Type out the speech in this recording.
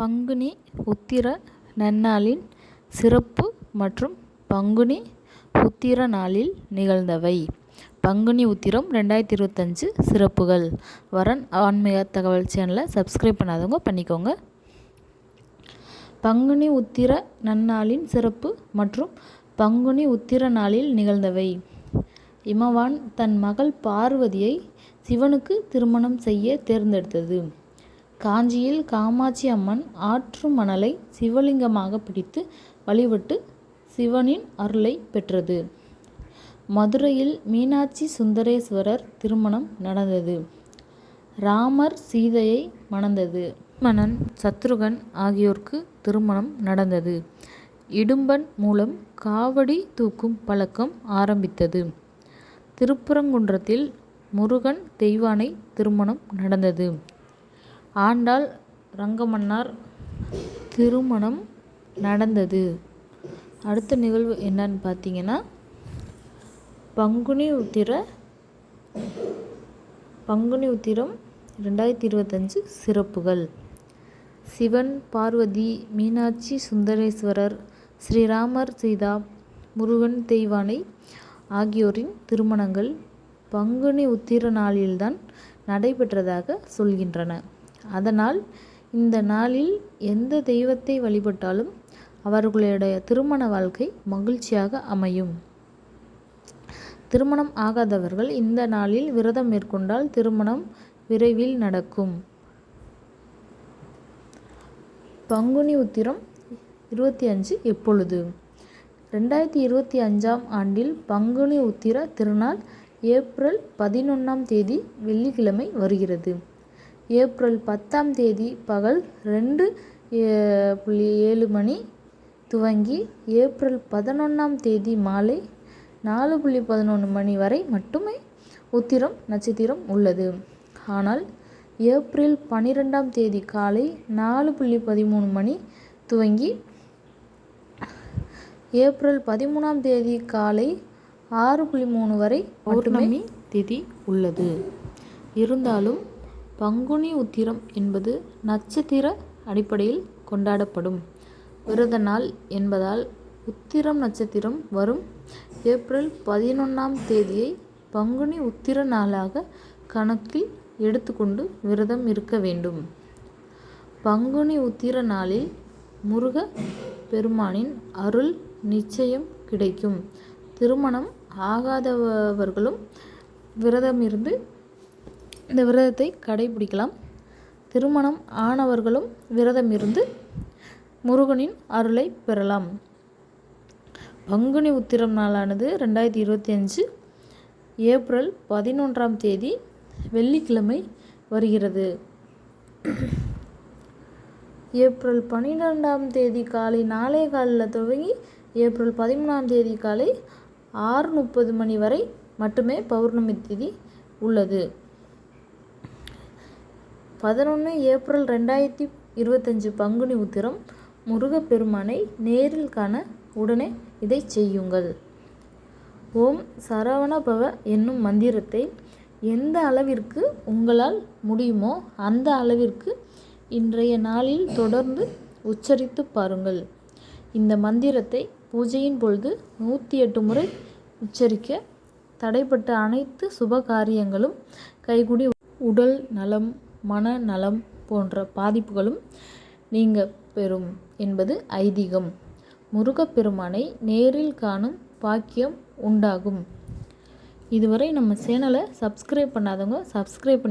பங்குனி உத்திர நன்னாளின் சிறப்பு மற்றும் பங்குனி உத்திர நாளில் நிகழ்ந்தவை. பங்குனி உத்திரம் ரெண்டாயிரத்தி இருபத்தஞ்சு சிறப்புகள். வரன் ஆன்மீக தகவல் சேனலை சப்ஸ்கிரைப் பண்ணாதவங்க பண்ணிக்கோங்க. பங்குனி உத்திர நன்னாளின் சிறப்பு மற்றும் பங்குனி உத்திர நாளில் நிகழ்ந்தவை. இமவான் தன் மகள் பார்வதியை சிவனுக்கு திருமணம் செய்ய தேர்ந்தெடுத்தது. காஞ்சியில் காமாட்சி அம்மன் ஆற்று மணலை சிவலிங்கமாக பிடித்து வழிபட்டு சிவனின் அருளை பெற்றது. மதுரையில் மீனாட்சி சுந்தரேஸ்வரர் திருமணம் நடந்தது. ராமர் சீதையை மணந்தது. மணன் சத்ருகன் ஆகியோருக்கு திருமணம் நடந்தது. இடும்பன் மூலம் காவடி தூக்கும் பழக்கம் ஆரம்பித்தது. திருப்பரங்குன்றத்தில் முருகன் தெய்வானை திருமணம் நடந்தது. ஆண்டாள் ரங்கமன்னார் திருமணம் நடந்தது. அடுத்த நிகழ்வு என்னன்னு பார்த்தீங்கன்னா பங்குனி உத்திர பங்குனி உத்திரம் ரெண்டாயிரத்தி இருபத்தஞ்சு சிறப்புகள். சிவன் பார்வதி மீனாட்சி சுந்தரேஸ்வரர் ஸ்ரீராமர் சீதா முருகன் தெய்வானை ஆகியோரின் திருமணங்கள் பங்குனி உத்திர நாளில்தான் நடைபெற்றதாக சொல்கின்றன. அதனால் இந்த நாளில் எந்த தெய்வத்தை வழிபட்டாலும் அவர்களுடைய திருமண வாழ்க்கை மகிழ்ச்சியாக அமையும். திருமணம் ஆகாதவர்கள் இந்த நாளில் விரதம் மேற்கொண்டால் திருமணம் விரைவில் நடக்கும். பங்குனி உத்திரம் இருபத்தி அஞ்சு எப்பொழுது? ரெண்டாயிரத்தி இருபத்தி அஞ்சாம் ஆண்டில் பங்குனி உத்திர திருநாள் ஏப்ரல் பதினொன்றாம் தேதி வெள்ளிக்கிழமை வருகிறது. ஏப்ரல் பத்தாம் தேதி பகல் ரெண்டு புள்ளி ஏழு மணி துவங்கி ஏப்ரல் பதினொன்றாம் தேதி மாலை நாலு புள்ளி பதினொன்று மணி வரை மட்டுமே உத்திரம் நட்சத்திரம் உள்ளது. ஆனால் ஏப்ரல் பன்னிரெண்டாம் தேதி காலை நாலு புள்ளி பதிமூணு மணி துவங்கி ஏப்ரல் பதிமூணாம் தேதி காலை ஆறு புள்ளி மூணு வரை பௌர்ணமி திதி உள்ளது. இருந்தாலும் பங்குனி உத்திரம் என்பது நட்சத்திர அடிப்படையில் கொண்டாடப்படும். விரத நாள் என்பதால் உத்திரம் நட்சத்திரம் வரும். ஏப்ரல் பதினொன்றாம் தேதியை பங்குனி உத்திர நாளாக கணக்கில் எடுத்துக்கொண்டு விரதம் இருக்க வேண்டும். பங்குனி உத்திர நாளில் முருக பெருமானின் அருள் நிச்சயம் கிடைக்கும். திருமணம் ஆகாதவர்களும் விரதம் இருந்து இந்த விரதத்தை கடைபிடிக்கலாம். திருமணம் ஆனவர்களும் விரதம் இருந்து முருகனின் அருளை பெறலாம். பங்குனி உத்திரம் நாளானது ரெண்டாயிரத்தி இருபத்தி அஞ்சு ஏப்ரல் பதினொன்றாம் தேதி வெள்ளிக்கிழமை வருகிறது. ஏப்ரல் பன்னிரெண்டாம் தேதி காலை நாளே காலில் துவங்கி ஏப்ரல் பதிமூணாம் தேதி காலை ஆறு முப்பது மணி வரை மட்டுமே பௌர்ணமி தேதி உள்ளது. பதினொன்று ஏப்ரல் ரெண்டாயிரத்தி இருபத்தஞ்சு பங்குனி உத்திரம் முருகப்பெருமானை நேரில் காண உடனே இதை செய்யுங்கள். ஓம் சரவணபவ என்னும் மந்திரத்தை எந்த அளவிற்கு உங்களால் முடியுமோ அந்த அளவிற்கு இன்றைய நாளில் தொடர்ந்து உச்சரித்து பாருங்கள். இந்த மந்திரத்தை பூஜையின் பொழுது நூற்றி எட்டு முறை உச்சரிக்க தடைப்பட்ட அனைத்து சுப காரியங்களும் கைகுடி உடல் நலம் மன நலம் போன்ற பாதிப்புகளும் நீங்க பெறும் என்பது ஐதீகம். முருகப்பெருமானை நேரில் காணும் பாக்கியம் உண்டாகும். இதுவரை நம்ம சேனலை சப்ஸ்கிரைப் பண்ணாதவங்க சப்ஸ்கிரைப் பண்ணி